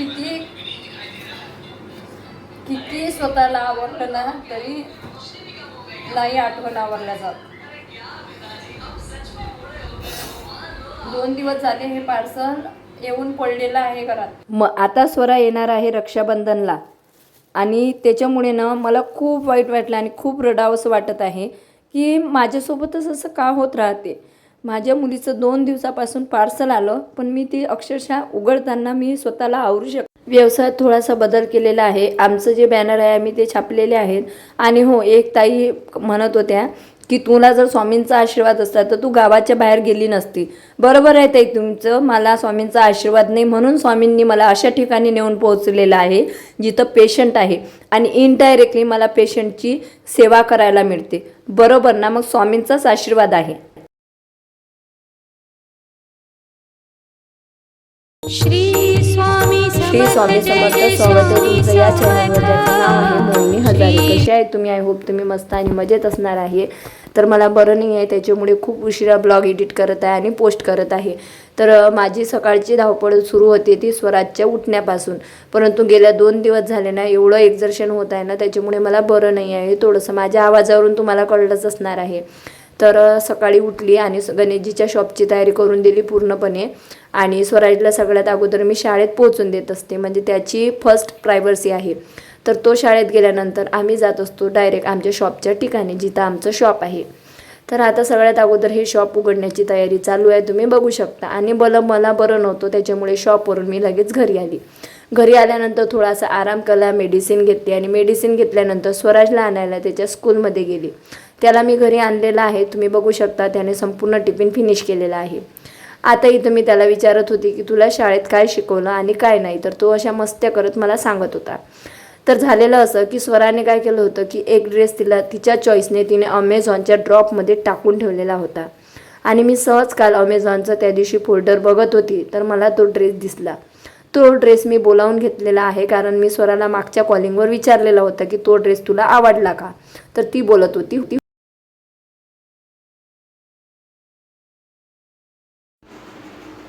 किती किती स्वतःला आवडलं ना तरी नाही आठवण आवडल्या जात. दोन दिवस झाले हे पार्सल येऊन पडलेलं आहे घरात. मग आता स्वरा येणार आहे रक्षाबंधनला. आणि त्याच्यामुळे ना मला खूप वाईट वाटलं आणि खूप रडावंसं वाटत आहे की माझ्यासोबतच असं का होत राहते? माझ्या मुलीचं दोन दिवसापासून पार्सल आलं पण मी ती अक्षरशः उघडताना मी स्वतःला आवरू शक व्यवसायात थोडासा बदल केलेला आहे. आमचं जे बॅनर आहे आम्ही ते छापलेले आहेत. आणि हो एक ताई म्हणत होत्या की तुला जर स्वामींचा आशीर्वाद असता तर तू गावाच्या बाहेर गेली नसती. बरोबर आहे ताई तुमचं. मला स्वामींचा आशीर्वाद नाही म्हणून स्वामींनी मला अशा ठिकाणी नेऊन पोहोचलेलं आहे जिथं पेशंट आहे. आणि इनडायरेक्टली मला पेशंटची सेवा करायला मिळते. बरोबर ना? मग स्वामींचाच आशीर्वाद आहे. श्री स्वामी श्री स्वामी समर्थ स्वागत आहे तुमचं या चॅनलवर ज्याचं नाव आहे मोहिनी हजारे कशी आहे तुम्ही आय होप तुम्ही मस्त आणि मजेत असणार आहे. तर मला बरं नाही आहे त्याच्यामुळे खूप उशिरा ब्लॉग एडिट करत आहे आणि पोस्ट करत आहे. तर माझी सकाळची धावपळ सुरू होते ती स्वराजच्या उठण्यापासून. परंतु गेल्या दोन दिवस झाले ना एवढं एक्झर्शन होत आहे ना त्याच्यामुळे मला बरं नाही आहे थोडंसं माझ्या आवाजावरून तुम्हाला कळलंच असणार आहे. तर सकाळी उठली आणि गणेशजीच्या शॉपची तयारी करून दिली पूर्णपणे. आणि स्वराजला सगळ्यात अगोदर मी शाळेत पोहोचून देत असते. म्हणजे त्याची फर्स्ट प्रायव्हर्सी आहे. तर तो शाळेत गेल्यानंतर आम्ही जात असतो डायरेक्ट आमच्या शॉपच्या ठिकाणी जिथं आमचं शॉप आहे. तर आता सगळ्यात अगोदर हे शॉप उघडण्याची तयारी चालू आहे. तुम्ही बघू शकता. आणि बलं मला बरं नव्हतं. त्याच्यामुळे शॉपवरून मी लगेच घरी आली. घरी आल्यानंतर थोडासा आराम केला मेडिसिन घेतली. आणि मेडिसिन घेतल्यानंतर स्वराजला आणायला त्याच्या स्कूलमध्ये गेली. त्याला मी घरी आणलेला आहे. तुम्ही बघू शकता त्याने संपूर्ण टिफिन फिनिश केलेला आहे. आता इथं मी त्याला विचारत होती की तुला शाळेत काय शिकवलं आणि काय नाही तर तो अशा मस्त्या करत मला सांगत होता. तर झालेलं असं की स्वराने काय केलं होतं की एक ड्रेस तिला तिच्या चॉईसने तिने अमेझॉनच्या ड्रॉपमध्ये टाकून ठेवलेला होता. आणि मी सहज काल अमेझॉनचा त्या दिवशी फोल्डर बघत होती तर मला तो ड्रेस दिसला. तो ड्रेस मी बोलावून घेतलेला आहे कारण मी स्वराला मागच्या कॉलिंगवर विचारलेला होता की तो ड्रेस तुला आवडला का? तर ती बोलत होती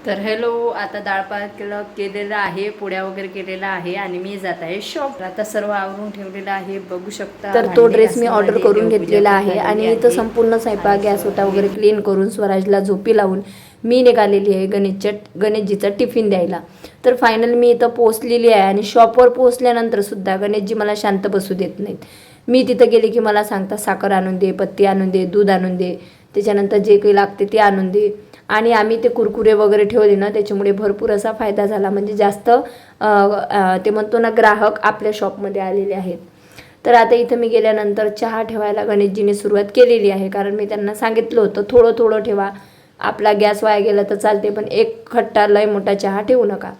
तर हॅलो आता डाळ केलं केलेलं आहे पोळ्या वगैरे केलेला आहे आणि मी जात आहे शॉप आता सर्व आवरून ठेवलेलं आहे बघू शकता. तर तो ड्रेस मी ऑर्डर करून घेतलेला आहे आणि इथं संपूर्ण स्वयंपाक गॅस ओटा वगैरे क्लीन करून स्वराजला झोपी लावून मी निघालेली आहे गणेशच्या गणेशजीचा टिफिन द्यायला. तर फायनल मी इथं पोहोचलेली आहे आणि शॉपवर पोहोचल्यानंतर सुद्धा गणेशजी मला शांत बसू देत नाहीत. मी तिथं गेले की मला सांगतात साखर आणून दे पत्ती आणून दे दूध आणून दे. त्याच्यानंतर जे काही लागते ते आणून दे. आणि आम्ही ते कुरकुरे वगैरे ठेवले ना त्याच्यामुळे भरपूर असा फायदा झाला. म्हणजे जास्त ते म्हणतो ना ग्राहक आपल्या शॉपमध्ये आलेले आहेत. तर आता इथं मी गेल्यानंतर चहा ठेवायला गणेशजीने सुरुवात केलेली आहे. कारण मी त्यांना सांगितलं होतं थोडं थोडं ठेवा. आपला गॅस वाया गेला तर चालते पण एक खट्टा लय मोठा चहा ठेवू नका.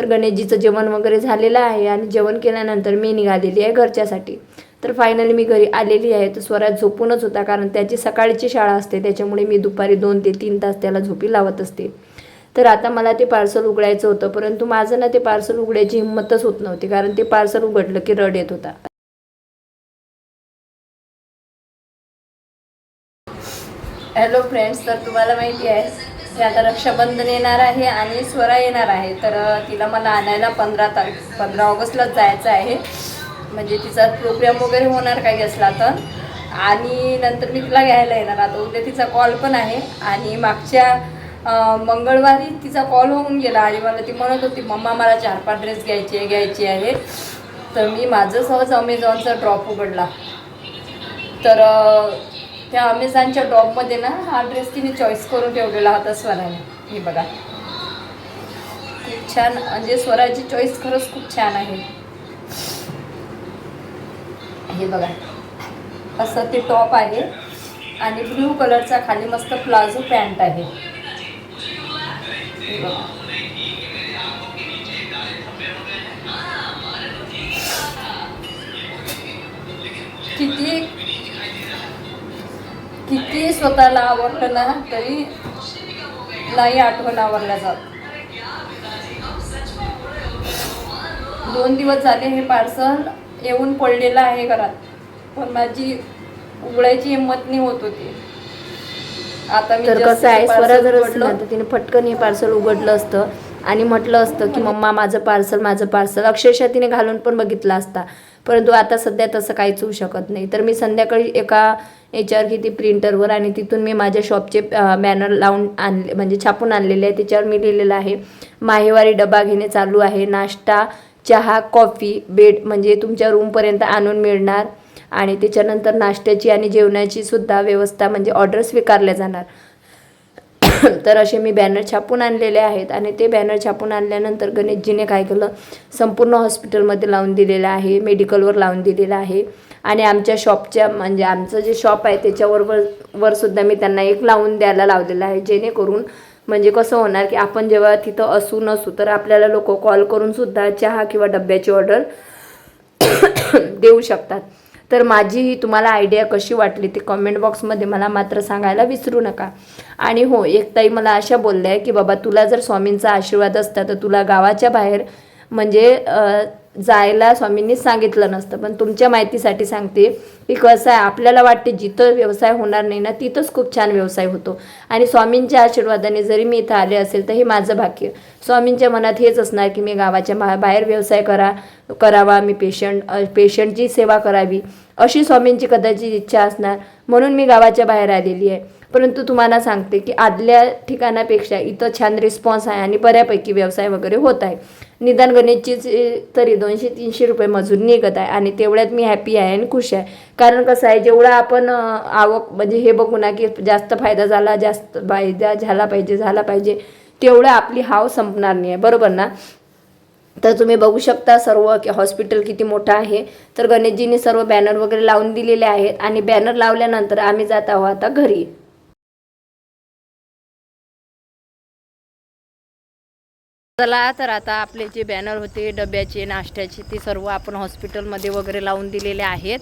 तर गणेशजीचं जेवण वगैरे झालेलं आहे आणि जेवण केल्यानंतर मी निघालेली आहे घरच्यासाठी. तर फायनली मी घरी आलेली आहे. तर स्वराज झोपूनच होता कारण त्याची सकाळची शाळा असते. त्याच्यामुळे मी दुपारी दोन ते तीन तास त्याला झोपी लावत असते. तर आता मला ते पार्सल उघडायचं होतं. परंतु माझं ना ते पार्सल उघडायची हिंमतच होत नव्हती कारण ते पार्सल उघडलं की रड येत होता. हॅलो फ्रेंड्स तर तुम्हाला माहिती आहे ते आता रक्षाबंधन येणार आहे आणि स्वरा येणार आहे. तर तिला मला आणायला पंधरा तारीख पंधरा ऑगस्टलाच जायचं आहे. म्हणजे तिचा प्रोग्राम वगैरे होणार काही असला तर. आणि नंतर मी तिला घ्यायला येणार. आता उद्या तिचा कॉल पण आहे. आणि मागच्या मंगळवारी तिचा कॉल होऊन गेला आणि मला ती म्हणत होती मम्मा मला चार पाच ड्रेस घ्यायचे घ्यायचे आहे तर मी माझं सहज अमेझॉनचा ड्रॉप उघडला. तर त्या अमेझॉनच्या टॉपमध्ये ना हा ड्रेस तिने चॉईस करून ठेवलेला होता स्वराने. हे बघा. खूप छान म्हणजे स्वराची चॉईस खरंच खूप छान आहे. हे बघा. असं ते टॉप आहे आणि ब्ल्यू कलरचा खाली मस्त प्लाझो पॅन्ट आहे. हे बघा. किती किती स्वतःला आवडलं ना तरी नाही आठवण आवरल्या जात. दोन दिवस झाले हे पार्सल येऊन पडलेलं आहे घरात. पण माझी उघडायची हिंमत नाही होत होती. आता मी तर कसं आहे स्वरा जर तर तिने पटकन हे पार्सल उघडलं असतं. आणि म्हटलं असतं की मम्मा माझं पार्सल माझं पार्सल अक्षरशः तिने घालून पण बघितला असता. परंतु आता सध्या तसं काहीच होऊ शकत नाही. तर मी संध्याकाळी एका याच्यावर किती प्रिंटरवर आणि तिथून मी माझ्या शॉपचे बॅनर लावून आणले म्हणजे छापून आणलेले आहे त्याच्यावर मी लिहिलेलं आहे माहेवारी डबा घेणे चालू आहे. नाश्ता चहा कॉफी बेड म्हणजे तुमच्या रूमपर्यंत आणून मिळणार आणि त्याच्यानंतर नाश्त्याची आणि जेवणाची सुद्धा व्यवस्था म्हणजे ऑर्डर स्वीकारल्या जाणार. तर असे मी बॅनर छापून आणलेले आहेत आणि ते बॅनर छापून आणल्यानंतर गणेशजीने काय केलं संपूर्ण हॉस्पिटलमध्ये लावून दिलेलं आहे मेडिकलवर लावून दिलेलं आहे. आणि आमच्या शॉपच्या म्हणजे आमचं जे शॉप आहे त्याच्यावर वर वर सुद्धा मी त्यांना एक लावून द्यायला लावलेलं आहे. जेणेकरून म्हणजे कसं होणार की आपण जेव्हा तिथं असू नसू तर आपल्याला लोक कॉल करून सुद्धा चहा किंवा डब्याची ऑर्डर देऊ शकतात. तर माझी ही तुम्हाला आयडिया कशी वाटली ती कमेंट बॉक्समध्ये मला मात्र सांगायला विसरू नका. आणि हो एक ताई मला अशा बोलल्या की बाबा तुला जर स्वामींचा आशीर्वाद असता तर तुला गावाच्या बाहेर म्हणजे जायला स्वामींनी सांगितलं नसतं. पण तुमच्या माहितीसाठी सांगते की कसं आहे आपल्याला वाटते जिथं व्यवसाय होणार नाही ना तिथंच खूप छान व्यवसाय होतो. आणि स्वामींच्या आशीर्वादाने जरी मी इथं आले असेल तर हे माझं भाग्य. स्वामींच्या मनात हेच असणार की मी गावाच्या बाहेर व्यवसाय करा करावा मी पेशंट पेशंटची सेवा करावी अशी स्वामींची कदाचित इच्छा असणार. म्हणून मी गावाच्या बाहेर आलेली आहे. परंतु तुम्हाला सांगते की आदल्या ठिकाणापेक्षा इथं छान रिस्पॉन्स आहे आणि बऱ्यापैकी व्यवसाय वगैरे होत आहे. निदान गणेशचीच तरी दोनशे तीनशे रुपये मजूर निघत आहे आणि तेवढ्यात मी हॅपी आहे आणि खुश आहे. कारण कसं आहे जेवढा आपण आवक म्हणजे हे बघू ना की जास्त फायदा झाला जास्त फायदा झाला पाहिजे झाला पाहिजे तेवढं आपली हाव संपणार नाही आहे. बरोबर ना? तर तुम्ही बघू शकता सर्व की हॉस्पिटल किती मोठं आहे. तर गणेशजीने सर्व बॅनर वगैरे लावून दिलेले आहेत आणि बॅनर लावल्यानंतर आम्ही जात आहोत आता घरी. चला तर आता आपले जे बॅनर होते डब्याचे नाश्त्याचे ते सर्व आपण हॉस्पिटलमध्ये वगैरे लावून दिलेले आहेत.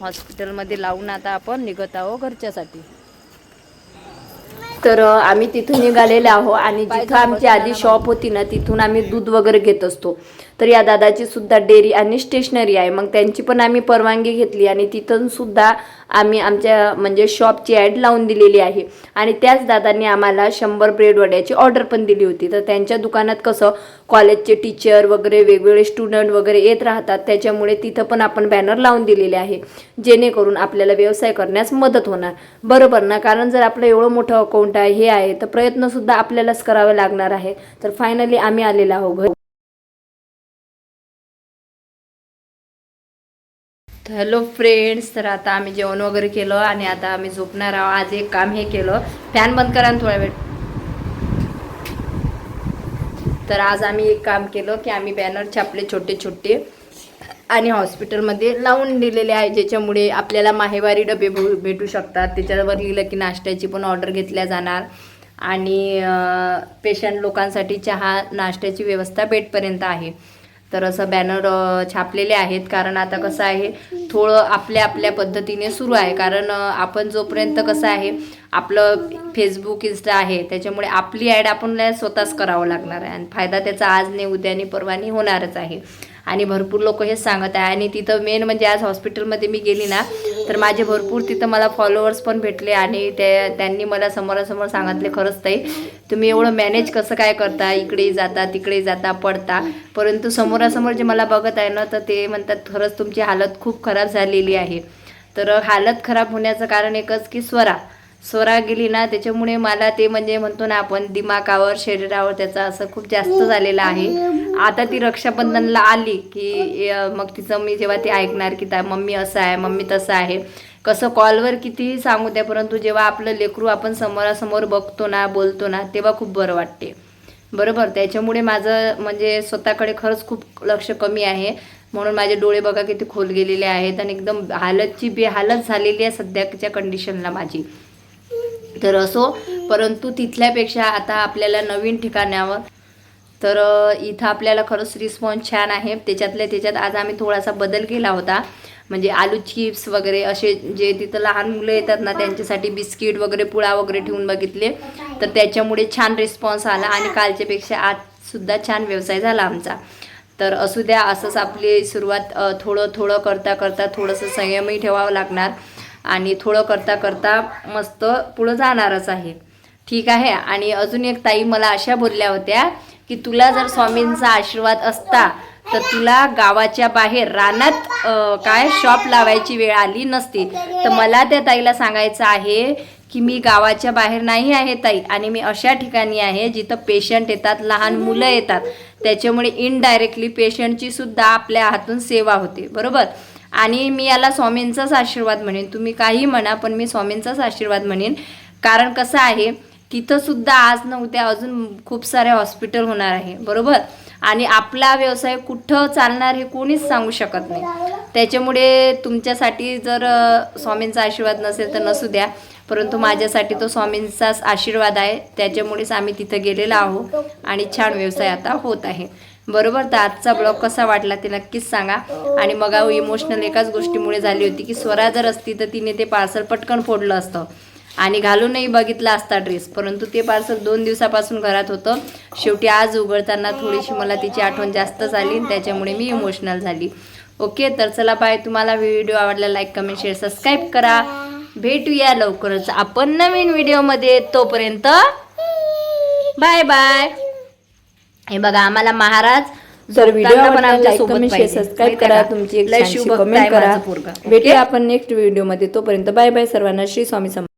हॉस्पिटलमध्ये लावून आता आपण निघत आहोत घरच्यासाठी. तर आम्ही तिथून निघालेले आहो आणि जिथं आमची आधी शॉप होती ना तिथून आम्ही दूध वगैरे घेत असतो. तर या दादाची सुद्धा डेअरी आणि स्टेशनरी आहे. मग त्यांची पण आम्ही परवानगी घेतली आणि तिथून सुद्धा आम्ही आमच्या म्हणजे शॉपची ॲड लावून दिलेली आहे. आणि त्याच दादांनी आम्हाला शंभर ब्रेड वड्याची ऑर्डर पण दिली होती. तर त्यांच्या दुकानात कसं कॉलेजचे टीचर वगैरे वेगवेगळे स्टुडंट वगैरे येत राहतात. त्याच्यामुळे तिथं पण आपण बॅनर लावून दिलेले आहे. जेणेकरून आपल्याला व्यवसाय करण्यास मदत होणार. बरोबर ना? कारण जर आपलं एवढं मोठं अकाउंट आहे हे आहे तर प्रयत्नसुद्धा आपल्यालाच करावे लागणार आहे. तर फायनली आम्ही आलेलो आहोत हॅलो फ्रेंड्स तर आता आम्ही जेवण वगैरे केलं आणि आता आम्ही झोपणार आहोत. आज एक काम हे केलं. फॅन बंद करा ना थोडा वेळ. तर आज आम्ही एक काम केलं की आम्ही बॅनर छापले छोटे छोटे आणि हॉस्पिटलमध्ये लावून दिलेले आहे ज्याच्यामुळे आपल्याला माहेवारी डबे भेटू शकतात. त्याच्यावर लिहिलं की नाश्त्याची पण ऑर्डर घेतल्या जाणार. आणि पेशंट लोकांसाठी चहा नाश्त्याची व्यवस्था बेडपर्यंत आहे. तर असं बॅनर छापलेले आहेत. कारण आता कसं आहे थोडं आपल्या आपल्या पद्धतीने सुरू आहे. कारण आपण जोपर्यंत कसं आहे आपलं फेसबुक इन्स्टा आहे त्याच्यामुळे आपली ॲड आपणला स्वतःच करावं लागणार आहे. आणि फायदा त्याचा आज नाही उद्याने नाही होणारच आहे. आणि भरपूर लोक हेच सांगत आहे. आणि तिथं मेन म्हणजे आज हॉस्पिटलमध्ये मी गेली ना तर माझे भरपूर तिथं मला फॉलोअर्स पण भेटले आणि ते त्यांनी मला समोरासमोर सांगितले खरंच ताई तुम्ही एवढं मॅनेज कसं काय करता? इकडे जाता तिकडे जाता पडता. परंतु समोरासमोर जे मला बघत आहे ना तर ते म्हणतात खरंच तुमची हालत खूप खराब झालेली आहे. तर हालत खराब होण्याचं कारण एकच की स्वरा. स्वरा गेली ना त्याच्यामुळे मला ते म्हणजे म्हणतो ना आपण दिमागावर शरीरावर त्याचा असं खूप जास्त झालेलं आहे. आता ती रक्षाबंधनला आली की मग तिचं मी जेव्हा ते ऐकणार की मम्मी असं आहे मम्मी तसं आहे. कसं कॉलवर कितीही सांगू द्या परंतु जेव्हा आपलं लेकरू आपण समोरासमोर बघतो ना बोलतो ना तेव्हा खूप बरं वाटते. बरोबर? त्याच्यामुळे माझं म्हणजे स्वतःकडे खरंच खूप लक्ष कमी आहे. म्हणून माझे डोळे बघा किती खोल गेलेले आहेत आणि एकदम हालतची बेहालत झालेली आहे सध्याच्या कंडिशनला माझी. तर असो परंतु तिथल्यापेक्षा आता आपल्याला नवीन ठिकाणावर तर इथं आपल्याला खरंच रिस्पॉन्स छान आहे. त्याच्यातल्या त्याच्यात आज आम्ही थोडासा बदल केला होता. म्हणजे आलू चिप्स वगैरे असे जे तिथं लहान मुलं येतात ना त्यांच्यासाठी बिस्किट वगैरे पुळा वगैरे ठेवून बघितले. तर त्याच्यामुळे छान रिस्पॉन्स आला आणि कालच्यापेक्षा आजसुद्धा छान व्यवसाय झाला आमचा. तर असू द्या असंच आपली सुरुवात थोडं थोडं करता करता थोडंसं संयमही ठेवावं लागणार. आणि थोडं करता करता मस्त पुढं जाणारच आहे. ठीक आहे? आणि अजून एक ताई मला अशा बोलल्या होत्या की तुला जर स्वामींचा आशीर्वाद असता तर तुला गावाच्या बाहेर रानात काय शॉप लावायची वेळ आली नसती. तर मला त्या ताईला सांगायचं आहे की मी गावाच्या बाहेर नाही आहे ताई आणि मी अशा ठिकाणी आहे जिथं पेशंट येतात लहान मुलं येतात. त्याच्यामुळे इनडायरेक्टली पेशंटची सुद्धा आपल्या हातून सेवा होते. बरोबर? आणि मी याला स्वामींचाच आशीर्वाद म्हणेन. तुम्ही काही म्हणा पण मी स्वामींचाच आशीर्वाद म्हणेन. कारण कसं आहे तिथंसुद्धा आज न उद्या अजून खूप सारे हॉस्पिटल होणार आहे. बरोबर? आणि आपला व्यवसाय कुठं चालणार हे कोणीच सांगू शकत नाही. त्याच्यामुळे तुमच्यासाठी जर स्वामींचा आशीर्वाद नसेल तर नसू द्या. परंतु माझ्यासाठी तो स्वामींचाच आशीर्वाद आहे. त्याच्यामुळेच आम्ही तिथं गेलेलो आहोत. आणि छान व्यवसाय आता होत आहे. बरोबर? तर आजचा ब्लॉग कसा वाटला ते नक्कीच सांगा. आणि मग इमोशनल एकाच गोष्टीमुळे झाली होती की स्वरा जर असती तर तिने ते पार्सल पटकन फोडलं असतं. आणि घालूनही बघितला असता ड्रेस परंतु ते पार्सल दोन दिवसापासून घरात होतं. शेवटी आज उघडताना थोडीशी मला तिची आठवण जास्त झाली आणि त्याच्यामुळे मी इमोशनल झाली. ओके तर चला बाय तुम्हाला व्हिडिओ आवडला लाईक कमेंट शेअर सबस्क्राईब करा. भेटूया लवकरच. आपण नवीन व्हिडिओमध्ये तोपर्यंत बाय बाय हे बघा आम्हाला महाराज जर व्हिडिओ. सबस्क्राईब करा? तुमची एक कमेंट करा. भेटूया आपण नेक्स्ट व्हिडिओमध्ये तोपर्यंत बाय बाय सर्वांना श्री स्वामी समर्थ